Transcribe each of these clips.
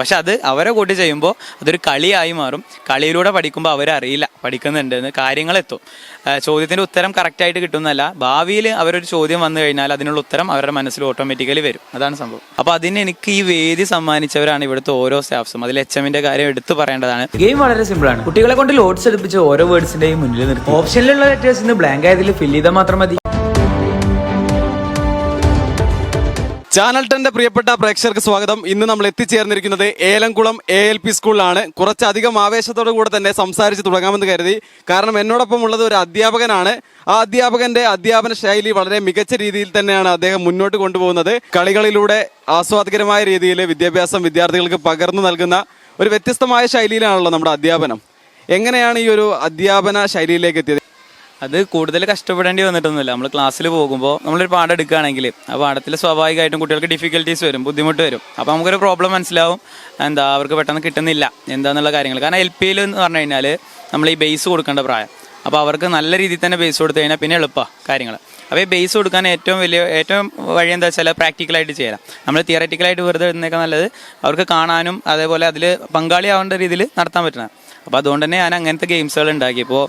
പക്ഷെ അത് അവരെ കൂട്ടി ചെയ്യുമ്പോൾ അതൊരു കളിയായി മാറും. കളിയിലൂടെ പഠിക്കുമ്പോൾ അവരറിയില്ല പഠിക്കുന്നുണ്ടെന്ന് കാര്യങ്ങളെത്തും. ചോദ്യത്തിന്റെ ചോദ്യത്തിന്റെ ഉത്തരം കറക്റ്റായിട്ട് കിട്ടുന്നതല്ല. ഭാവിയിൽ അവരൊരു ചോദ്യം വന്നു കഴിഞ്ഞാൽ അതിനുള്ള ഉത്തരം അവരുടെ മനസ്സിൽ ഓട്ടോമാറ്റിക്കലി വരും. അതാണ് സംഭവം. അപ്പോൾ അതിന് എനിക്ക് ഈ വേദി സമ്മാനിച്ചവരാണ് ഇവിടുത്തെ ഓരോ സ്റ്റാഫ്സും. അതിൽ എച്ച് എമ്മിന്റെ കാര്യം എടുത്തു പറയേണ്ടതാണ്. ഗെയിം വളരെ സിമ്പിളാണ് കുട്ടികളെ കൊണ്ട് ലോഡ്സ് എടുപ്പിച്ച് ഓരോ വേർഡ്സിന്റെയും മുന്നിൽ നിർത്തി. ഓപ്ഷനിലുള്ള ലെറ്റേഴ്സ് ഇന്ന് ബ്ലാങ്ക് ആയതിൽ ഫില്ല് ചെയ്താൽ മാത്രം മതി. ചാനൽ ടെന്റെ പ്രിയപ്പെട്ട പ്രേക്ഷകർക്ക് സ്വാഗതം. ഇന്ന് നമ്മൾ എത്തിച്ചേർന്നിരിക്കുന്നത് ഏലംകുളം എ എൽ പി സ്കൂളിലാണ്. കുറച്ചധികം ആവേശത്തോടു കൂടെ തന്നെ സംസാരിച്ച് തുടങ്ങാമെന്ന് കരുതി. കാരണം എന്നോടൊപ്പം ഉള്ളത് ഒരു അധ്യാപകനാണ്. ആ അധ്യാപകന്റെ അധ്യാപന ശൈലി വളരെ മികച്ച രീതിയിൽ തന്നെയാണ് അദ്ദേഹം മുന്നോട്ട് കൊണ്ടുപോകുന്നത്. കളികളിലൂടെ ആസ്വാദകരമായ രീതിയിൽ വിദ്യാഭ്യാസം വിദ്യാർത്ഥികൾക്ക് പകർന്നു നൽകുന്ന ഒരു വ്യത്യസ്തമായ ശൈലിയിലാണല്ലോ നമ്മുടെ അധ്യാപനം. എങ്ങനെയാണ് ഈ ഒരു അധ്യാപന ശൈലിയിലേക്ക് എത്തിയത്? അത് കൂടുതൽ കഷ്ടപ്പെടേണ്ടി വന്നിട്ടൊന്നുമില്ല. നമ്മൾ ക്ലാസ്സിൽ പോകുമ്പോൾ നമ്മളൊരു പാഠം എടുക്കുകയാണെങ്കിൽ ആ പാഠത്തിൽ സ്വാഭാവികമായിട്ടും കുട്ടികൾക്ക് ഡിഫിക്കൽട്ടീസ് വരും ബുദ്ധിമുട്ട് വരും. അപ്പോൾ നമുക്കൊരു പ്രോബ്ലം മനസ്സിലാവും. എന്താ അവർക്ക് പെട്ടെന്ന് കിട്ടുന്നില്ല എന്താന്നുള്ള കാര്യങ്ങൾ. കാരണം എൽ എന്ന് പറഞ്ഞു കഴിഞ്ഞാൽ നമ്മൾ ഈ ബേസ് കൊടുക്കേണ്ട പ്രായം. അപ്പോൾ അവർക്ക് നല്ല രീതിയിൽ തന്നെ ബേസ് കൊടുത്തു കഴിഞ്ഞാൽ പിന്നെ എളുപ്പമാണ് കാര്യങ്ങൾ അപ്പോൾ ഈ ബേസ് കൊടുക്കാൻ ഏറ്റവും വലിയ ഏറ്റവും വഴി എന്താ വെച്ചാൽ പ്രാക്ടിക്കലായിട്ട് ചെയ്യാം നമ്മൾ തിയററ്റിക്കലായിട്ട് വെറുതെ ഇടുന്നേക്കാൾ നല്ലത്. അവർക്ക് കാണാനും അതേപോലെ അതിൽ പങ്കാളിയാവേണ്ട രീതിയിൽ നടത്താൻ പറ്റണം അപ്പോൾ അതുകൊണ്ട് തന്നെ ഞാൻ അങ്ങനത്തെ ഗെയിംസുകൾ ഉണ്ടാക്കി. ഇപ്പോൾ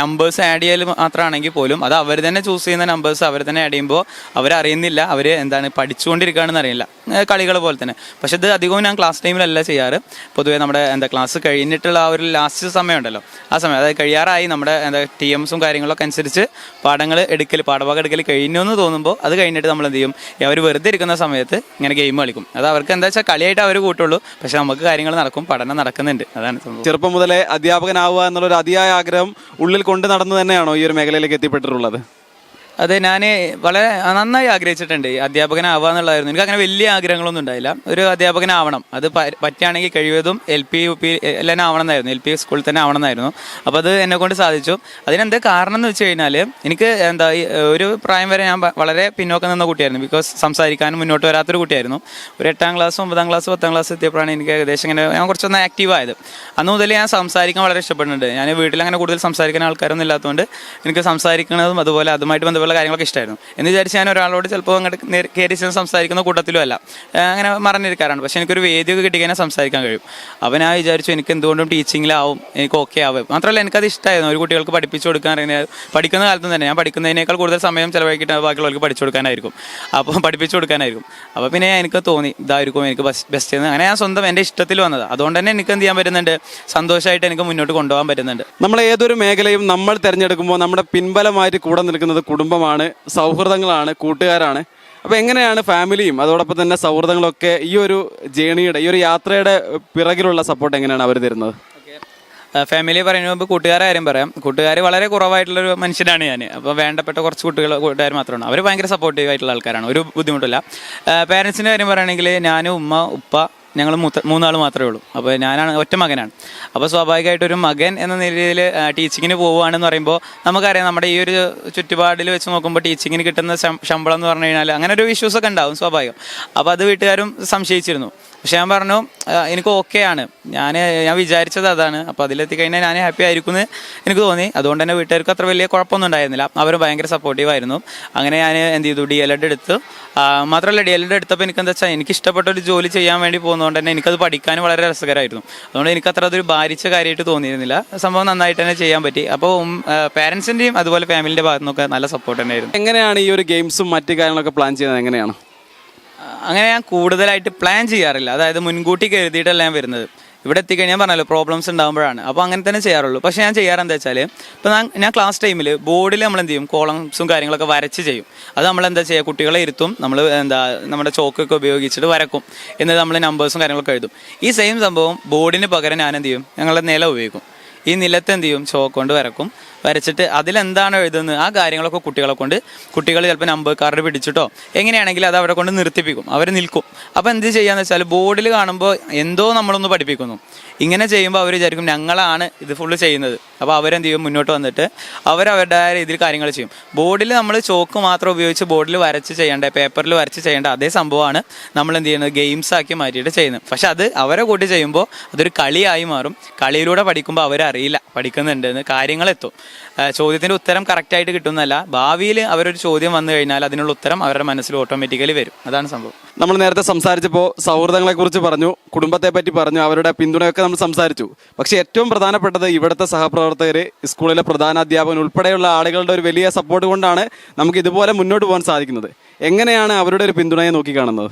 നമ്പേഴ്സ് ആഡ് ചെയ്യൽ മാത്രമാണെങ്കിൽ പോലും അത് അവർ തന്നെ ചൂസ് ചെയ്യുന്ന നമ്പേഴ്സ് അവർ തന്നെ ആഡ് ചെയ്യുമ്പോൾ അവരറിയുന്നില്ല. അവർ എന്താണ് പഠിച്ചുകൊണ്ടിരിക്കുകയാണെന്ന് അറിയില്ല. കളികൾ പോലെ തന്നെ. പക്ഷെ ഇത് അധികവും ഞാൻ ക്ലാസ് ടൈമിലല്ല ചെയ്യാറ്. പൊതുവേ നമ്മുടെ എന്താ ക്ലാസ് കഴിഞ്ഞിട്ടുള്ള ആ ഒരു ലാസ്റ്റ് സമയമുണ്ടല്ലോ. ആ സമയം അതായത് കഴിയാറായി നമ്മുടെ എന്താ ടി എംസും കാര്യങ്ങളൊക്കെ അനുസരിച്ച് പാഠങ്ങൾ എടുക്കൽ പാഠഭാഗം എടുക്കൽ കഴിഞ്ഞു എന്ന് തോന്നുമ്പോൾ അത് കഴിഞ്ഞിട്ട് നമ്മൾ എന്ത് ചെയ്യും? അവർ വെറുതെ ഇരിക്കുന്ന സമയത്ത് ഇങ്ങനെ ഗെയിം കളിക്കും. അത് അവർക്ക് എന്താ വെച്ചാൽ കളിയായിട്ട് അവർ കൂട്ടുള്ളൂ. പക്ഷെ നമുക്ക് കാര്യങ്ങൾ നടക്കും പഠനം നടക്കുന്നുണ്ട്. അതാണ് ചെറുപ്പം മുതലേ അധ്യാപകനാവുക എന്നുള്ള ഒരു അതിയായ ആഗ്രഹം ഉള്ളിൽ കൊണ്ട് നടന്നു തന്നെയാണോ ഈ ഒരു മേഖലയിലേക്ക് എത്തിപ്പെട്ടിട്ടുള്ളത്? അതെ ഞാൻ വളരെ നന്നായി ആഗ്രഹിച്ചിട്ടുണ്ട് അധ്യാപകനാവുക എന്നുള്ളതായിരുന്നു. എനിക്ക് അങ്ങനെ വലിയ ആഗ്രഹങ്ങളൊന്നും ഉണ്ടായില്ല. ഒരു അധ്യാപകനാവണം. അത് പറ്റുകയാണെങ്കിൽ കഴിവതും എൽ പി യു പി എല്ലാം ആവണം എന്നായിരുന്നു എൽ പി സ്കൂളിൽ തന്നെ ആവണം എന്നായിരുന്നു അപ്പോൾ അത് എന്നെ കൊണ്ട് സാധിച്ചു. അതിനെന്താ കാരണം എന്ന് വെച്ച് കഴിഞ്ഞാൽ എനിക്ക് എന്താ ഒരു പ്രായം വരെ ഞാൻ വളരെ പിന്നോക്കം നിന്ന കുട്ടിയായിരുന്നു. ബിക്കോസ് സംസാരിക്കാനും മുന്നോട്ട് വരാത്തൊരു കുട്ടിയായിരുന്നു. ഒരു എട്ടാം ക്ലാസ് ഒമ്പതാം ക്ലാസ് പത്താം ക്ലാസ് എത്തിയപ്പോഴാണ് എനിക്ക് ഏകദേശം ഇങ്ങനെ ഞാൻ കുറച്ചൊന്ന് ആക്റ്റീവ് ആയത്. അന്ന് മുതൽ ഞാൻ സംസാരിക്കാൻ വളരെ ഇഷ്ടപ്പെടുന്നുണ്ട്. ഞാൻ വീട്ടിൽ അങ്ങനെ കൂടുതൽ സംസാരിക്കുന്ന ആൾക്കാരൊന്നും ഇല്ലാത്തതുകൊണ്ട് എനിക്ക് സംസാരിക്കുന്നതും അതുപോലെ അതുമായിട്ട് ബന്ധപ്പെട്ട കാര്യങ്ങളൊക്കെ ഇഷ്ടമായിരുന്നു എന്ന് വിചാരിച്ച് ഞാൻ ഒരാളോട് ചിലപ്പോൾ അങ്ങോട്ട് കയറി ചെന്ന് സംസാരിക്കുന്ന കൂട്ടത്തിലും അല്ല. അങ്ങനെ മറന്നിരിക്കാറാണ് പക്ഷേ എനിക്കൊരു വേദിയൊക്കെ കിട്ടിക്കഴിഞ്ഞാൽ സംസാരിക്കാൻ കഴിയും. അപ്പോൾ ഞാൻ വിചാരിച്ചു എനിക്ക് എന്തുകൊണ്ടും ടീച്ചിങ്ങിലാവും എനിക്ക് ഓക്കെ ആവും. മാത്രമല്ല എനിക്കത് ഇഷ്ടമായിരുന്നു ഒരു കുട്ടികൾക്ക് പഠിപ്പിച്ചു കൊടുക്കാൻ പഠിക്കുന്ന കാലത്തും തന്നെ. ഞാൻ പഠിക്കുന്നതിനേക്കാൾ കൂടുതൽ സമയം ചിലവഴിക്കിട്ട് ബാക്കിയുള്ളവർക്ക് പഠിച്ചു കൊടുക്കാനായിരിക്കും. അപ്പോൾ പഠിപ്പിച്ചു കൊടുക്കാനായിരിക്കും. അപ്പോൾ പിന്നെ എനിക്ക് തോന്നി ഇതായിരിക്കും എനിക്ക് ബെസ്റ്റ് എന്ന്. അങ്ങനെ ഞാൻ സ്വന്തം എന്റെ ഇഷ്ടത്തിൽ വന്നത്. അതുകൊണ്ട് തന്നെ എനിക്ക് എന്ത് ചെയ്യാൻ പറ്റുന്നുണ്ട്? സന്തോഷമായിട്ട് എനിക്ക് മുന്നോട്ട് കൊണ്ടുപോകാൻ പറ്റുന്നുണ്ട്. നമ്മൾ ഏതൊരു മേഖലയും നമ്മൾ തിരഞ്ഞെടുക്കുമ്പോൾ നമ്മുടെ പിൻബലമായിട്ട് കൂടെ നിൽക്കുന്നത് കുടുംബമാണ് സൗഹൃദങ്ങളാണ് കൂട്ടുകാരാണ്. അപ്പോൾ എങ്ങനെയാണ് ഫാമിലിയും അതോടൊപ്പം തന്നെ സൗഹൃദങ്ങളൊക്കെ ഈ ഒരു ജേണിയുടെ ഈ ഒരു യാത്രയുടെ പിറകിലുള്ള സപ്പോർട്ട് എങ്ങനെയാണ് അവർ തരുന്നത്? ഫാമിലി പറയുന്ന മുമ്പ് കൂട്ടുകാരെ കാര്യം പറയാം. കൂട്ടുകാർ വളരെ കുറവായിട്ടുള്ളൊരു മനുഷ്യനാണ് ഞാൻ അപ്പോൾ വേണ്ടപ്പെട്ട കുറച്ച് കുട്ടികൾ കൂട്ടുകാർ മാത്രമാണ്. അവർ ഭയങ്കര സപ്പോർട്ടീവ് ആയിട്ടുള്ള ആൾക്കാരാണ്. ഒരു ബുദ്ധിമുട്ടില്ല. പേരൻസിന്റെ കാര്യം പറയുകയാണെങ്കിൽ ഞാനും ഉമ്മ ഉപ്പ ഞങ്ങൾ മൂന്നാൾ മാത്രമേ ഉള്ളൂ. അപ്പോൾ ഞാനാണ് ഒറ്റ മകനാണ്. അപ്പോൾ സ്വാഭാവികമായിട്ട് ഒരു മകൻ എന്ന നിലയിൽ ടീച്ചിങ്ങിന് പോവുകയാണെന്ന് പറയുമ്പോൾ നമുക്കറിയാം നമ്മുടെ ഈ ഒരു ചുറ്റുപാടിൽ വെച്ച് നോക്കുമ്പോൾ ടീച്ചിങ്ങിന് കിട്ടുന്ന ശമ്പളം എന്ന് പറഞ്ഞു കഴിഞ്ഞാൽ അങ്ങനെ ഒരു ഇഷ്യൂസ് ഒക്കെ ഉണ്ടാവും സ്വാഭാവികം. അപ്പോൾ അത് വീട്ടുകാരും സംശയിച്ചിരുന്നു. പക്ഷേ ഞാൻ പറഞ്ഞു എനിക്ക് ഓക്കെ ആണ്. ഞാൻ ഞാൻ വിചാരിച്ചത് അതാണ്. അപ്പോൾ അതിലെത്തി കഴിഞ്ഞാൽ ഞാൻ ഹാപ്പി ആയിരിക്കും എന്ന് എനിക്ക് തോന്നി. അതുകൊണ്ട് തന്നെ വീട്ടുകാർക്ക് അത്ര വലിയ കുഴപ്പമൊന്നും ഉണ്ടായിരുന്നില്ല. അവർ ഭയങ്കര സപ്പോർട്ടീവ് ആയിരുന്നു. അങ്ങനെ ഞാൻ എന്ത് ചെയ്തു ഡി എൽ എഡ് എടുത്തു. മാത്രമല്ല ഡി എൽ എഡ് എടുത്തപ്പോൾ എനിക്ക് എന്താ വെച്ചാൽ എനിക്ക് ഇഷ്ടപ്പെട്ട ഒരു ജോലി ചെയ്യാൻ വേണ്ടി പോകുന്നതുകൊണ്ട് തന്നെ എനിക്കത് പഠിക്കാൻ വളരെ രസകരമായിരുന്നു. അതുകൊണ്ട് എനിക്ക് അത്ര അതൊരു ഭാരിച്ച കാര്യമായിട്ട് തോന്നിയിരുന്നില്ല. സംഭവം നന്നായിട്ട് തന്നെ ചെയ്യാൻ പറ്റി. അപ്പോൾ പാരൻസിന്റെയും അതുപോലെ ഫാമിലിന്റെ ഭാഗത്തു നിന്നൊക്കെ നല്ല സപ്പോർട്ട് തന്നെയായിരുന്നു. എങ്ങനെയാണ് ഈ ഒരു ഗെയിംസും മറ്റു കാര്യങ്ങളൊക്കെ പ്ലാൻ ചെയ്യുന്നത്? എങ്ങനെയാണ്? അങ്ങനെ ഞാൻ കൂടുതലായിട്ട് പ്ലാൻ ചെയ്യാറില്ല. അതായത് മുൻകൂട്ടി കരുതിയിട്ടല്ല ഞാൻ വരുന്നത്. ഇവിടെ എത്തിക്കഴിഞ്ഞാൽ പറഞ്ഞല്ലോ പ്രോബ്ലംസ് ഉണ്ടാകുമ്പോഴാണ് അപ്പോൾ അങ്ങനെ തന്നെ ചെയ്യാറുള്ളൂ. പക്ഷേ ഞാൻ ചെയ്യാറെന്താ വെച്ചാൽ ഇപ്പോൾ ഞാൻ ക്ലാസ് ടൈമിൽ ബോർഡിൽ നമ്മൾ എന്ത് ചെയ്യും കോളംസും കാര്യങ്ങളൊക്കെ വരച്ച് ചെയ്യും. അത് നമ്മൾ എന്താ ചെയ്യുക കുട്ടികളെ ഇരുത്തും. നമ്മൾ എന്താ നമ്മുടെ ചോക്കൊക്കെ ഉപയോഗിച്ചിട്ട് വരക്കും. എന്നിട്ട് നമ്മൾ നമ്പേഴ്സും കാര്യങ്ങളൊക്കെ എഴുതും. ഈ സെയിം സംഭവം ബോർഡിന് പകരം ഞാൻ എന്ത് ചെയ്യും ഞങ്ങളുടെ നില ഉപയോഗിക്കും. ഈ നിലത്ത് എന്ത് ചെയ്യും ചോക്ക് കൊണ്ട് വരക്കും. വരച്ചിട്ട് അതിലെന്താണ് എഴുതുന്നത്? ആ കാര്യങ്ങളൊക്കെ കുട്ടികളെ കൊണ്ട് കുട്ടികൾ ചിലപ്പോൾ നമ്പർ കാർഡ് പിടിച്ചിട്ടോ എങ്ങനെയാണെങ്കിലും അത് അവരെ കൊണ്ട് നിർത്തിപ്പിക്കും. അവർ നിൽക്കും. അപ്പോൾ എന്ത് ചെയ്യാന്ന് വെച്ചാൽ ബോർഡിൽ കാണുമ്പോൾ എന്തോ നമ്മളൊന്ന് പഠിപ്പിക്കുന്നു. ഇങ്ങനെ ചെയ്യുമ്പോൾ അവർ വിചാരിക്കും ഞങ്ങളാണ് ഇത് ഫുള്ള് ചെയ്യുന്നത്. അപ്പോൾ അവരെന്ത് ചെയ്യും? മുന്നോട്ട് വന്നിട്ട് അവരവരുടെ രീതിയിൽ കാര്യങ്ങൾ ചെയ്യും. ബോർഡിൽ നമ്മൾ ചോക്ക് മാത്രം ഉപയോഗിച്ച് ബോർഡിൽ വരച്ച് ചെയ്യേണ്ട പേപ്പറിൽ വരച്ച് ചെയ്യേണ്ട അതേ സംഭവമാണ് നമ്മൾ എന്ത് ചെയ്യുന്നത്? ഗെയിംസ് ആക്കി മാറ്റിയിട്ട് ചെയ്യുന്നത്. പക്ഷെ അത് അവരെ കൂട്ടി ചെയ്യുമ്പോൾ അതൊരു കളിയായി മാറും. കളിയിലൂടെ പഠിക്കുമ്പോൾ അവരറിയില്ല പഠിക്കുന്നുണ്ടെന്ന് കാര്യങ്ങളെത്തും. ആ, ചോദ്യത്തിന്റെ ഉത്തരം കറക്റ്റായിട്ട് കിട്ടുന്നതല്ല. ഭാവിയിൽ അവരൊരു ചോദ്യം വന്നു കഴിഞ്ഞാൽ അതിനുള്ള ഉത്തരം അവരുടെ മനസ്സിൽ ഓട്ടോമാറ്റിക്കലി വരും. അതാണ് സംഭവം. നമ്മൾ നേരത്തെ സംസാരിച്ചപ്പോൾ സൗഹൃദങ്ങളെ കുറിച്ച് പറഞ്ഞു കുടുംബത്തെ പറ്റി പറഞ്ഞു അവരുടെ പിന്തുണയൊക്കെ നമ്മൾ സംസാരിച്ചു. പക്ഷേ ഏറ്റവും പ്രധാനപ്പെട്ടത് ഇവിടുത്തെ സഹപ്രവർത്തകർ സ്കൂളിലെ പ്രധാന അധ്യാപകൻ ഉൾപ്പെടെയുള്ള ആളുകളുടെ ഒരു വലിയ സപ്പോർട്ട് കൊണ്ടാണ് നമുക്ക് ഇതുപോലെ മുന്നോട്ട് പോകാൻ സാധിക്കുന്നത്. എങ്ങനെയാണ് അവരുടെ ഒരു പിന്തുണയെ നോക്കിക്കാണുന്നത്?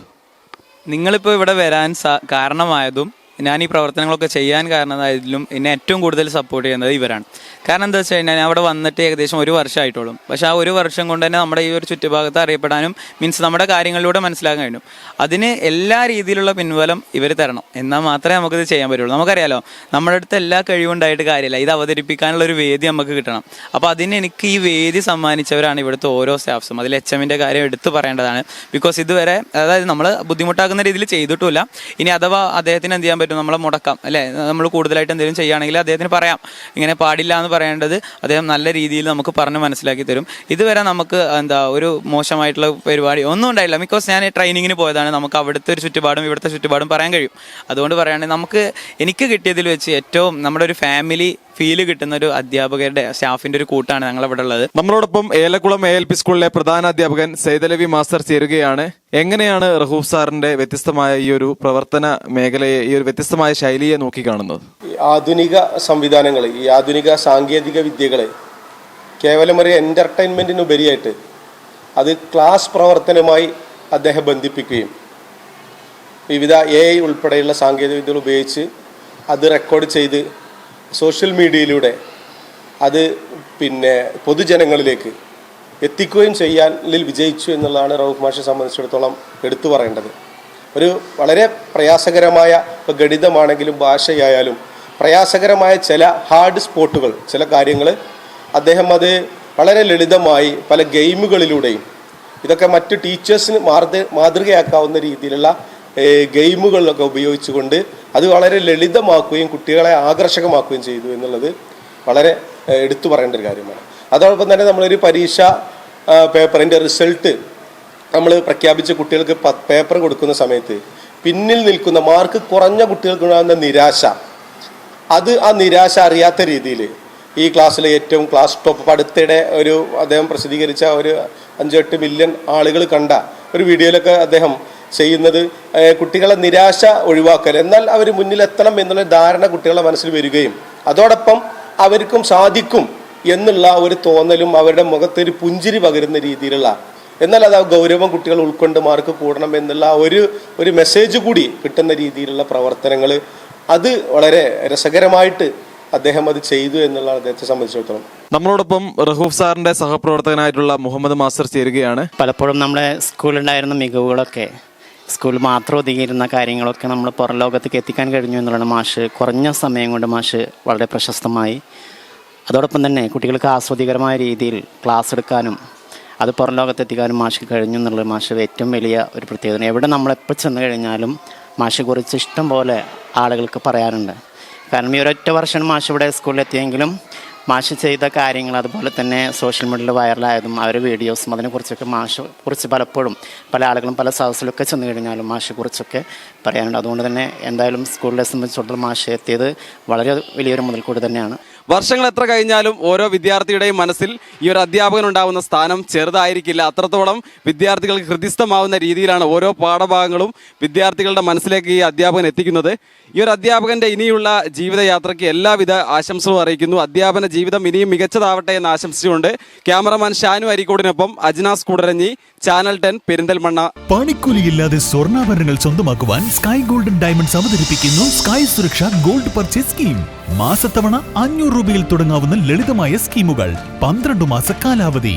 നിങ്ങളിപ്പോൾ ഇവിടെ വരാൻ കാരണമായതും ഞാൻ ഈ പ്രവർത്തനങ്ങളൊക്കെ ചെയ്യാൻ കാരണമായതിലും എന്നെ ഏറ്റവും കൂടുതൽ സപ്പോർട്ട് ചെയ്യുന്നത് ഇവരാണ്. കാരണം എന്താ വെച്ച് കഴിഞ്ഞാൽ അവിടെ വന്നിട്ട് ഏകദേശം ഒരു വർഷമായിട്ടുള്ളൂ. പക്ഷേ ആ ഒരു വർഷം കൊണ്ട് തന്നെ നമ്മുടെ ഈ ഒരു ചുറ്റുഭാഗത്ത് അറിയപ്പെടാനും മീൻസ് നമ്മുടെ കാര്യങ്ങളിലൂടെ മനസ്സിലാക്കാൻ കഴിഞ്ഞു അതിന് എല്ലാ രീതിയിലുള്ള പിൻബലം ഇവർ തരണം. എന്നാൽ മാത്രമേ നമുക്കിത് ചെയ്യാൻ പറ്റുള്ളൂ. നമുക്കറിയാലോ നമ്മുടെ അടുത്ത് എല്ലാ കഴിവുണ്ടായിട്ട് കാര്യമില്ല. ഇത് അവതരിപ്പിക്കാനുള്ള ഒരു വേദി നമുക്ക് കിട്ടണം. അപ്പോൾ അതിന് എനിക്ക് ഈ വേദി സമ്മാനിച്ചവരാണ് ഇവിടുത്തെ ഓരോ സ്റ്റാഫ്സും. അതിൽ എച്ച് എമ്മിന്റെ കാര്യം എടുത്തു പറയേണ്ടതാണ്. ബിക്കോസ് ഇതുവരെ അതായത് നമ്മൾ ബുദ്ധിമുട്ടാക്കുന്ന രീതിയിൽ ചെയ്തിട്ടില്ല ഇനി അഥവാ അദ്ദേഹത്തിന് എന്ത് ചെയ്യാൻ പറ്റും നമ്മളെ മുടക്കാം അല്ലേ? നമ്മൾ കൂടുതലായിട്ട് എന്തെങ്കിലും ചെയ്യുകയാണെങ്കിൽ അദ്ദേഹത്തിന് പറയാം. ഇങ്ങനെ പാടില്ല എന്ന് പറയേണ്ടത് അദ്ദേഹം നല്ല രീതിയിൽ നമുക്ക് പറഞ്ഞ് മനസ്സിലാക്കി തരും. ഇതുവരെ നമുക്ക് എന്താ ഒരു മോശമായിട്ടുള്ള പരിപാടി ഒന്നും ഉണ്ടായില്ല. ബിക്കോസ് ഞാൻ ട്രെയിനിങ്ങിന് പോയതാണ്. നമുക്ക് അവിടുത്തെ ഒരു ചുറ്റുപാടും ഇവിടുത്തെ ചുറ്റുപാടും പറയാൻ കഴിയും. അതുകൊണ്ട് പറയുകയാണെങ്കിൽ നമുക്ക് എനിക്ക് കിട്ടിയതിൽ വെച്ച് ഏറ്റവും നമ്മുടെ ഒരു ഫാമിലി ഫീൽ കിട്ടുന്ന ഒരു അധ്യാപകരുടെ സ്റ്റാഫിന്റെ ഒരു കൂട്ടാണ് ഞങ്ങൾ ഇവിടെ ഉള്ളത്. നമ്മളോടൊപ്പം ഏലക്കുളം എ എൽ പി സ്കൂളിലെ പ്രധാന അധ്യാപകൻ സൈതലവി മാസ്റ്റർ ചേരുകയാണ്. എങ്ങനെയാണ് റഹൂഫ് സാറിന്റെ വ്യത്യസ്തമായ ഈ ഒരു പ്രവർത്തന മേഖലയെ ഈ ഒരു വ്യത്യസ്തമായ ശൈലിയെ നോക്കിക്കാണുന്നത് ഈ ആധുനിക സംവിധാനങ്ങൾ ഈ ആധുനിക സാങ്കേതിക വിദ്യകളെ കേവലം ഒരു എന്റർടൈൻമെന്റിനുപരിയായിട്ട് അത് ക്ലാസ് പ്രവർത്തനമായി അദ്ദേഹം ബന്ധിപ്പിക്കുകയും വിവിധ എ ഐ ഉൾപ്പെടെയുള്ള സാങ്കേതിക വിദ്യകൾ ഉപയോഗിച്ച് അത് റെക്കോർഡ് ചെയ്ത് സോഷ്യൽ മീഡിയയിലൂടെ അത് പിന്നെ പൊതുജനങ്ങളിലേക്ക് എത്തിക്കുകയും ചെയ്യാനിൽ വിജയിച്ചു എന്നുള്ളതാണ് റൌഫ് മാഷെ സംബന്ധിച്ചിടത്തോളം എടുത്തു പറയേണ്ടത്. ഒരു വളരെ പ്രയാസകരമായ ഇപ്പോൾ ഗണിതമാണെങ്കിലും ഭാഷയായാലും പ്രയാസകരമായ ചില ഹാർഡ് സ്പോട്ടുകൾ ചില കാര്യങ്ങൾ അദ്ദേഹം അത് വളരെ ലളിതമായി പല ഗെയിമുകളിലൂടെയും ഇതൊക്കെ മറ്റ് ടീച്ചേഴ്സിന് മാതൃ മാതൃകയാക്കാവുന്ന രീതിയിലുള്ള ഗെയിമുകളിലൊക്കെ ഉപയോഗിച്ചുകൊണ്ട് അത് വളരെ ലളിതമാക്കുകയും കുട്ടികളെ ആകർഷകമാക്കുകയും ചെയ്തു എന്നുള്ളത് വളരെ എടുത്തു പറയേണ്ട ഒരു കാര്യമാണ്. അതോടൊപ്പം തന്നെ നമ്മളൊരു പരീക്ഷ പേപ്പറിന്റെ റിസൾട്ട് നമ്മൾ പ്രഖ്യാപിച്ച കുട്ടികൾക്ക് പേപ്പർ കൊടുക്കുന്ന സമയത്ത് പിന്നിൽ നിൽക്കുന്ന മാർക്ക് കുറഞ്ഞ കുട്ടികൾക്കുണ്ടാകുന്ന നിരാശ. അത് ആ നിരാശ അറിയാത്ത രീതിയിൽ ഈ ക്ലാസ്സിലെ ഏറ്റവും ക്ലാസ് ടോപ്പ് അടുത്തിടെ ഒരു അദ്ദേഹം പ്രസിദ്ധീകരിച്ച ഒരു അഞ്ചെട്ട് മില്യൺ ആളുകൾ കണ്ട ഒരു വീഡിയോയിലൊക്കെ അദ്ദേഹം ചെയ്യുന്നത് കുട്ടികളെ നിരാശ ഒഴിവാക്കൽ. എന്നാൽ അവർ മുന്നിലെത്തണം എന്നുള്ള ധാരണ കുട്ടികളുടെ മനസ്സിൽ വരികയും അതോടൊപ്പം അവർക്കും സാധിക്കും എന്നുള്ള ഒരു തോന്നലും അവരുടെ മുഖത്തൊരു പുഞ്ചിരി പകരുന്ന രീതിയിലുള്ള എന്നാൽ അത് ആ ഗൗരവം കുട്ടികൾ ഉൾക്കൊണ്ട് മാർക്ക് കൂടണം എന്നുള്ള ഒരു ഒരു മെസ്സേജ് കൂടി കിട്ടുന്ന രീതിയിലുള്ള പ്രവർത്തനങ്ങൾ. അത് വളരെ രസകരമായിട്ട് അദ്ദേഹം അത് ചെയ്തു എന്നുള്ളതാണ് അദ്ദേഹത്തെ സംബന്ധിച്ചിടത്തോളം. നമ്മളോടൊപ്പം റഹൂഫ് സാറിന്റെ സഹപ്രവർത്തകനായിട്ടുള്ള മുഹമ്മദ് മാസ്റ്റർ ചേരുകയാണ്. പലപ്പോഴും നമ്മുടെ സ്കൂളിലുണ്ടായിരുന്ന മികവുകളൊക്കെ സ്കൂളിൽ മാത്രം ഒതുങ്ങിയിരുന്ന കാര്യങ്ങളൊക്കെ നമ്മൾ പുറം ലോകത്തേക്ക് എത്തിക്കാൻ കഴിഞ്ഞു എന്നുള്ളതാണ് മാഷ് കുറഞ്ഞ സമയം കൊണ്ട് മാഷ് വളരെ പ്രശസ്തമായി. അതോടൊപ്പം തന്നെ കുട്ടികൾക്ക് ആസ്വാദികരമായ രീതിയിൽ ക്ലാസ് എടുക്കാനും അത് പുറം ലോകത്തെത്തിക്കാനും മാഷിക്ക് കഴിഞ്ഞു എന്നുള്ളത് മാഷ് ഏറ്റവും വലിയ ഒരു പ്രത്യേകത എവിടെ നമ്മളെപ്പോൾ ചെന്ന് കഴിഞ്ഞാലും മാഷിനെക്കുറിച്ച് കുറിച്ച് ഇഷ്ടം പോലെ ആളുകൾക്ക് പറയാറുണ്ട്. കാരണം ഈ ഒരൊറ്റ വർഷം മാഷ് ഇവിടെ സ്കൂളിൽ എത്തിയെങ്കിലും മാഷ് ചെയ്ത കാര്യങ്ങൾ അതുപോലെ തന്നെ സോഷ്യൽ മീഡിയയിൽ വൈറലായതും അവരുടെ വീഡിയോസും അതിനെക്കുറിച്ചൊക്കെ മാഷ് കുറിച്ച് പലപ്പോഴും പല ആളുകളും പല സദസ്സിലൊക്കെ ചെന്ന് കഴിഞ്ഞാലും മാഷെ കുറിച്ചൊക്കെ പറയാനുണ്ട്. അതുകൊണ്ട് തന്നെ എന്തായാലും സ്കൂളിലെ സംബന്ധിച്ചിടത്തോളം മാഷ് എത്തിയത് വളരെ വലിയൊരു മുതൽക്കൂട്ട് തന്നെയാണ്. വർഷങ്ങൾ എത്ര കഴിഞ്ഞാലും ഓരോ വിദ്യാർത്ഥിയുടെയും മനസ്സിൽ ഈ ഒരു അധ്യാപകൻ ഉണ്ടാവുന്ന സ്ഥാനം ചെറുതായിരിക്കില്ല. അത്രത്തോളം വിദ്യാർത്ഥികൾക്ക് ഹൃദിസ്ഥമാവുന്ന രീതിയിലാണ് ഓരോ പാഠഭാഗങ്ങളും വിദ്യാർത്ഥികളുടെ മനസ്സിലേക്ക് ഈ അധ്യാപകൻ എത്തിക്കുന്നത്. ഈ ഒരു അധ്യാപകന്റെ ഇനിയുള്ള ജീവിതയാത്രയ്ക്ക് എല്ലാവിധ ആശംസകളും അറിയിക്കുന്നു. അധ്യാപന ജീവിതം ഇനിയും മികച്ചതാവട്ടെ എന്ന് ആശംസിച്ചുകൊണ്ട് ക്യാമറമാൻ ഷാനു അരിക്കോടിനൊപ്പം അജ്നാസ് കൂടരഞ്ഞി ചാനൽ ടെൻ പെരിന്തൽമണ്ണ. പണിക്കൂലിയില്ലാതെ സ്വർണാഭരണങ്ങൾ സ്വന്തമാക്കുവാൻ സ്കൈ ഗോൾഡൻ ഡയമണ്ട്സ് അവതരിപ്പിക്കുന്നു Sky Suraksha gold purchase scheme. മാസത്തവണ അഞ്ഞൂറ് രൂപയിൽ തുടങ്ങാവുന്ന ലളിതമായ സ്കീമുകൾ. പന്ത്രണ്ട് മാസ കാലാവധി.